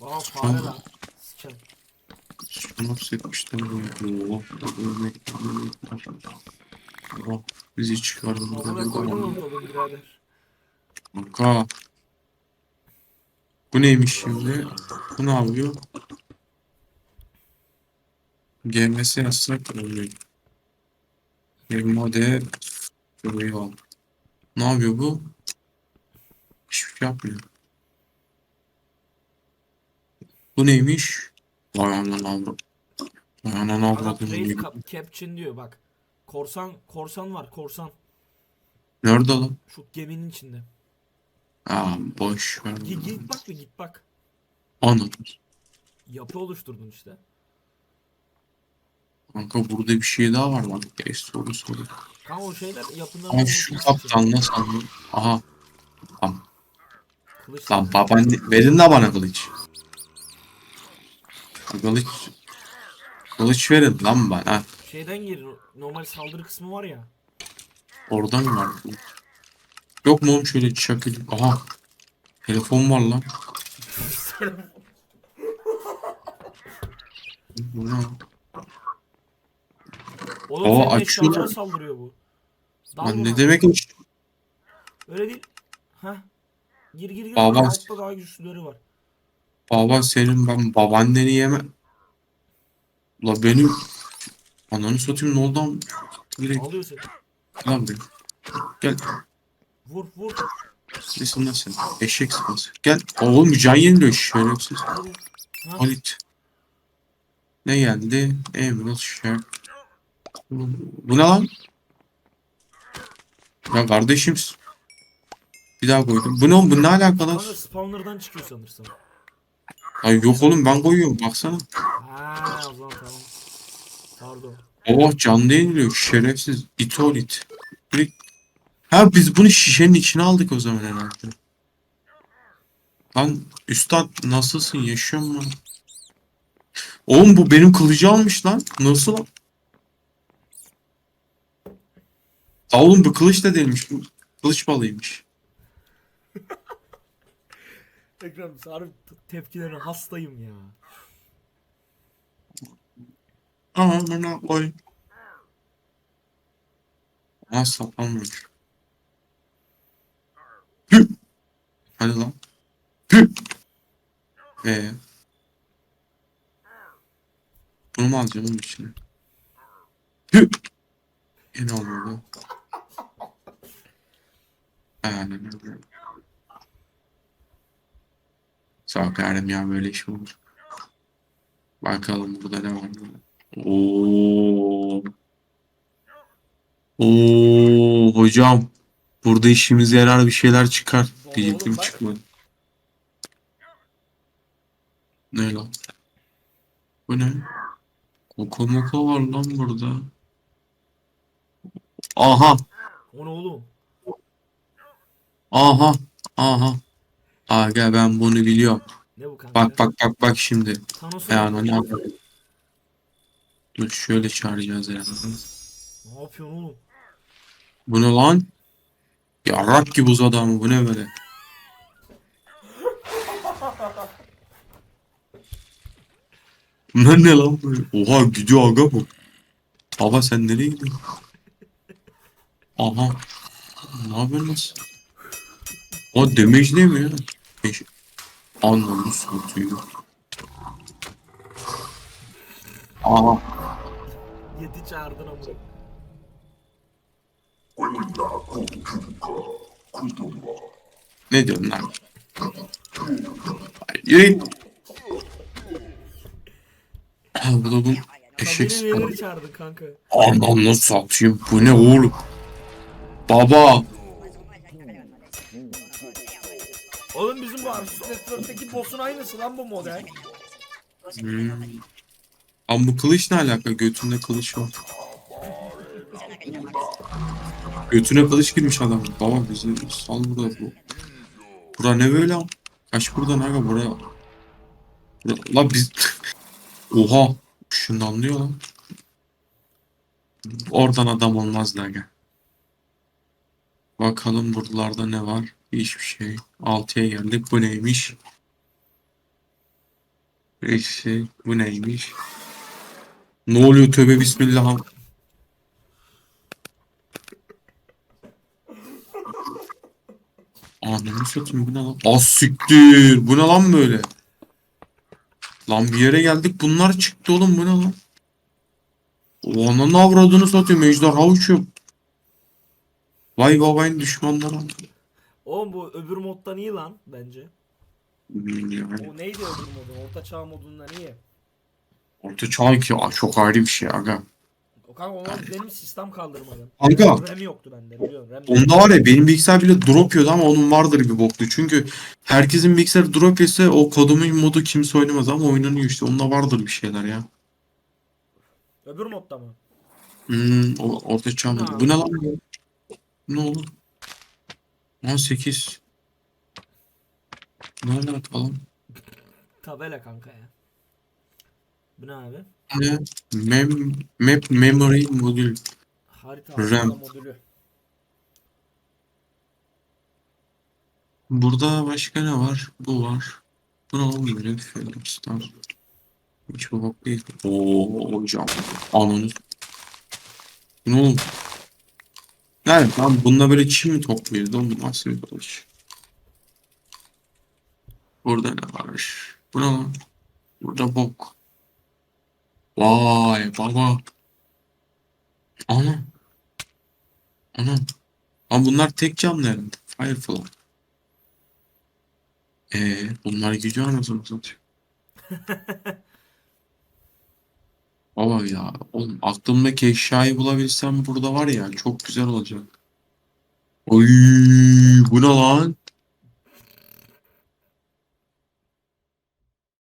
Aa fare lan. Siker. Şunu. Oh, oh, bizi çıkardı burada. Amına koydum onu oğlum birader. Kanka. Bu neymiş şimdi? Bu ne yapıyor? Gelmesi yasak oluyor. Mode şurayı al. Ne yapıyor bu? Hiçbir şey yapmıyor. Bu neymiş? Vay. Vay Adam avradım. trade cap- caption diyor bak. Korsan korsan var korsan. Nerede lan? Şu geminin içinde. Aa boş ver. Git, git bak bir git bak. Anladım. Yapı oluşturdun işte. Kanka burada bir şey daha var lan. Gel soru soru. Kanka o şeyler yapılan Ama şu kaptan nasıl anladın? Aha. Tamam. Kılıç. Lan baban verin de bana kılıç. Kılıç. Kılıç verin lan bana. Şeyden gir. Normal saldırı kısmı var ya. Oradan var? Yok mu oğlum şöyle çakıl. Aha. Telefon var lan. Bu ne? Oğlum Oo, senin açıyor eşyalara lan. saldırıyor bu. Dal Lan buna. ne demek hiç? Öyle değil. Heh. Gir gir gir. Baba. Altta daha güçlüleri var. Baba senin ben babaanneni yeme. La benim ananı satayım ne oldu am? Direkt Alıyor seni. lan benim. Gel. Vur vur. Nesin lan sen? Eşek sıpası. Gel. Oğlum can yeniliyor şerefsiz. Halit. Ne geldi? Emerald Shark. Bu ne lan? Ya kardeşim. Bir daha koydum. Bu ne oğlum? Bu ne alakalı? Spawner'dan çıkıyor sanırsam. Ay yok oğlum ben koyuyorum baksana. Ha o zaman tamam. Pardon. Oh canlı yeniliyor şerefsiz. İt ol it. Direkt- Ha biz bunu şişenin içine aldık o zaman herhalde. Lan üstad nasılsın yaşıyor mu? Oğlum bu benim kılıcı almış lan. Nasıl lan? Aa, oğlum bu kılıç da değilmiş. Bu kılıç balıymış. Ekrem t- tepkilerine hastayım ya. Aa bana koy. Aa saplanmış. Hü! Hadi lan. Hü! Ee. Bunu mu alacağım onun içine? Yine olmadı. Aynen öyle. Kerem ya böyle iş mi olur? Bakalım burada ne var. Oo. Oo hocam. Burada işimize yarar bir şeyler çıkar. Diyecektim çıkmadı. Ne lan? Bu ne? Koku moku var lan burada. Aha. O ne oğlum? Aha. Aha. Aga ben bunu biliyorum. Ne bu kanka? Bak bak bak bak şimdi. Thanos'u Yani ne yapalım? Dur şöyle çağıracağız herhalde. Ne yapıyorsun oğlum? Bu ne lan? Yarrak gibi uzadı ama bu ne böyle? Bunlar ne lan böyle? Oha gidiyor aga bu. Baba sen nereye gidiyorsun? Aha. Ne yapıyorsun? O damage değil mi ya? Beş... Anlamı satıyor. Aha. Yedi çağırdın ama. Ne diyorsun lan? Yürü bu eşek? Anam nasıl satayım? Bu ne oğlum? Baba. Oğlum bizim bu Arsus Network'teki boss'un aynısı lan bu model. Hmm. Ama bu kılıç ne alaka? Götünde kılıç var. Götüne kılıç girmiş adam. Baba bizi sal burada bu. Bura ne böyle? am- Kaç buradan aga bura. bura... La biz... Oha. Şundanlıyor lan. Oradan adam olmaz aga. Bakalım buralarda ne var? Hiçbir şey. 6'ya geldik. Bu neymiş? Eşek bu neymiş? Ne oluyor tövbe bismillah. Ananı satayım bu ne lan? Az siktir. Bu ne lan böyle? Lan bir yere geldik bunlar çıktı oğlum bu ne lan? O ananın avradını satayım ejderha uçuyor. Vay babayın düşmanları. Oğlum bu öbür moddan iyi lan bence. O neydi öbür modun? Orta çağ modundan iyi. orta çağ ki Aa, çok ayrı bir şey aga. O kanka onlar benim sistem kaldırmadım. Kanka. RAM yoktu bende biliyorum. RAM Onda var ya benim bilgisayar bile drop yiyordu ama onun vardır bir boklu. Çünkü herkesin bilgisayarı drop yese o kodumun modu kimse oynamaz ama oynanıyor işte. Onda vardır bir şeyler ya. Öbür modda mı? Hmm, o, orta çağ modu. Bu ne lan? Ne oldu? 18. Ne alaka lan? Tabela kanka ya. Bu ne abi? Ne? Mem, map memory modül. Harita RAM. modülü. Burada başka ne var? Bu var. Bu ne oğlum böyle? Hiç bu bok değil. Oo hocam. Ananı. Ne oğlum? Yani tamam bununla böyle çim mi topluyoruz oğlum? Nasıl bir kılıç? Burada ne var? Bu ne lan? Burada bok. Vay baba. Ana. Ana. Ama bunlar tek canlı herhalde. Firefly. Ee, bunlar gidiyor anasını satayım. Baba ya oğlum aklımdaki eşyayı bulabilsem burada var ya çok güzel olacak. Oy bu ne lan?